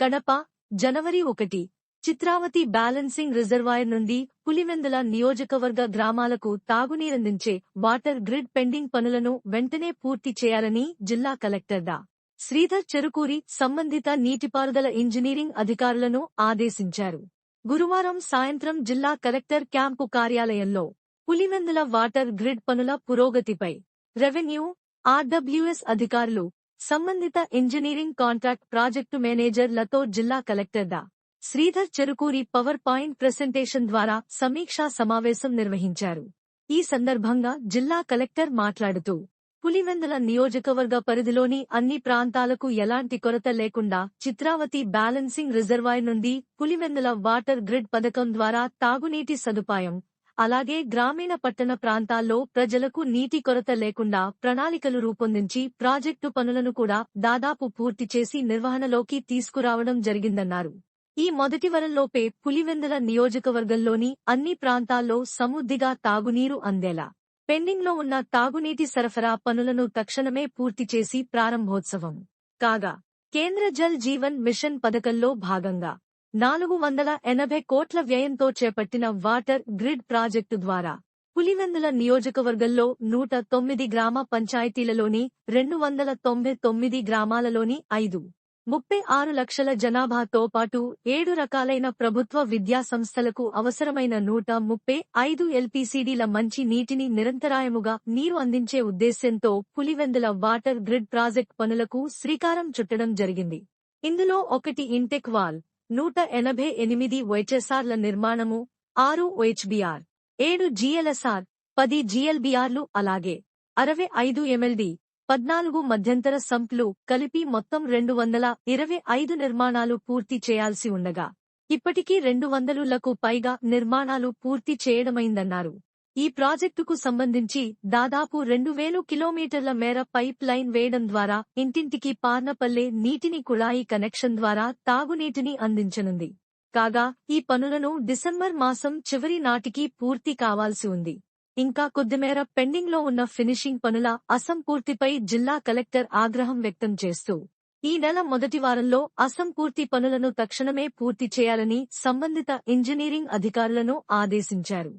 కడప జనవరి ఒకటి. Chitravati balancing reservoir నుండి పులివెందుల నియోజకవర్గ గ్రామాలకు తాగునీరందించే వాటర్ గ్రిడ్ పెండింగ్ పనులను వెంటనే పూర్తి చేయాలని జిల్లా కలెక్టర్ డా. శ్రీధర్ చెరుకూరి సంబంధిత నీటిపారుదల ఇంజనీరింగ్ అధికారులను ఆదేశించారు. గురువారం సాయంత్రం జిల్లా కలెక్టర్ క్యాంపు కార్యాలయంలో పులివెందుల వాటర్ గ్రిడ్ పనుల పురోగతిపై రెవెన్యూ ఆర్డబ్ల్యూఎస్ అధికారులు సంబంధిత ఇంజనీరింగ్ కాంట్రాక్ట్ ప్రాజెక్టు మేనేజర్లతో జిల్లా కలెక్టర్ డా. Sridhar Cherukuri power point presentation ద్వారా సమీక్షా సమావేశం నిర్వహించారు. ఈ సందర్భంగా జిల్లా కలెక్టర్ మాట్లాడుతూ పులివెందుల నియోజకవర్గ పరిధిలోని అన్ని ప్రాంతాలకు ఎలాంటి కొరత లేకుండా చిత్రావతి బ్యాలెన్సింగ్ రిజర్వాయర్ నుండి పులివెందుల వాటర్ గ్రిడ్ పథకం ద్వారా తాగునీటి సదుపాయం అలాగే గ్రామీణ పట్టణ ప్రాంతాల్లో ప్రజలకు నీటి కొరత లేకుండా ప్రణాళికలు రూపొందించి ప్రాజెక్టు పనులను కూడా దాదాపు పూర్తి చేసి నిర్వహణలోకి తీసుకురావడం జరిగిందన్నారు. ఈ మొదటి వరంలోపే పులివెందుల నియోజకవర్గంలోని అన్ని ప్రాంతాల్లో సమృద్ధిగా తాగునీరు అందేలా. పెండింగ్లో ఉన్న తాగునీటి సరఫరా పనులను తక్షణమే పూర్తి చేసి ప్రారంభోత్సవం. కాగా కేంద్ర జల్ జీవన్ మిషన్ పథకంలో భాగంగా నాలుగు వందల ఎనభై కోట్ల వ్యయంతో చేపట్టిన వాటర్ గ్రిడ్ ప్రాజెక్టు ద్వారా పులివెందుల నియోజకవర్గంలో నూట తొమ్మిది గ్రామ పంచాయతీలలోని రెండు వందల తొంభై తొమ్మిది గ్రామాలలోని ఐదు ముప్పై ఆరు లక్షల జనాభాతో పాటు ఏడు రకాలైన ప్రభుత్వ విద్యా సంస్థలకు అవసరమైన నూట ముప్పై ఐదు ఎల్పీసీడీల మంచి నీటిని నిరంతరాయముగా నీరు అందించే ఉద్దేశ్యంతో పులివెందుల వాటర్ గ్రిడ్ ప్రాజెక్ట్ పనులకు శ్రీకారం చుట్టడం జరిగింది. ఇందులో ఒకటి ఇంటెక్ వాల్ నూట ఎనభై ఎనిమిది వైచెస్ఆర్ల నిర్మాణము ఆరు ఓహెచ్బిఆర్ ఏడు జీఎల్ఎస్ఆర్ పది జిఎల్బిఆర్లు అలాగే అరవై ఐదు ఎమ్ఎల్డి పద్నాలుగు మధ్యంతర సంప్లు కలిపి మొత్తం రెండు వందల ఇరవై ఐదు నిర్మాణాలు పూర్తి చేయాల్సి ఉండగా ఇప్పటికీ రెండు వందలులకు పైగా నిర్మాణాలు పూర్తి చేయడమైందన్నారు. ఈ ప్రాజెక్టుకు సంబంధించి దాదాపు రెండు వేలు కిలోమీటర్ల మేర పైప్ లైన్ వేయడం ద్వారా ఇంటింటికి పార్నపల్లె నీటిని కుళాయి కనెక్షన్ ద్వారా తాగునీటిని అందించనుంది. కాగా ఈ పనులను డిసెంబర్ మాసం చివరి నాటికి పూర్తి కావాల్సి ఉంది. ఇంకా కొద్దిమేర పెండింగ్లో ఉన్న ఫినిషింగ్ పనుల అసంపూర్తిపై జిల్లా కలెక్టర్ ఆగ్రహం వ్యక్తం చేస్తూ ఈ నెల మొదటి వారంలో అసంపూర్తి పనులను తక్షణమే పూర్తి చేయాలని సంబంధిత ఇంజనీరింగ్ అధికారులను ఆదేశించారు.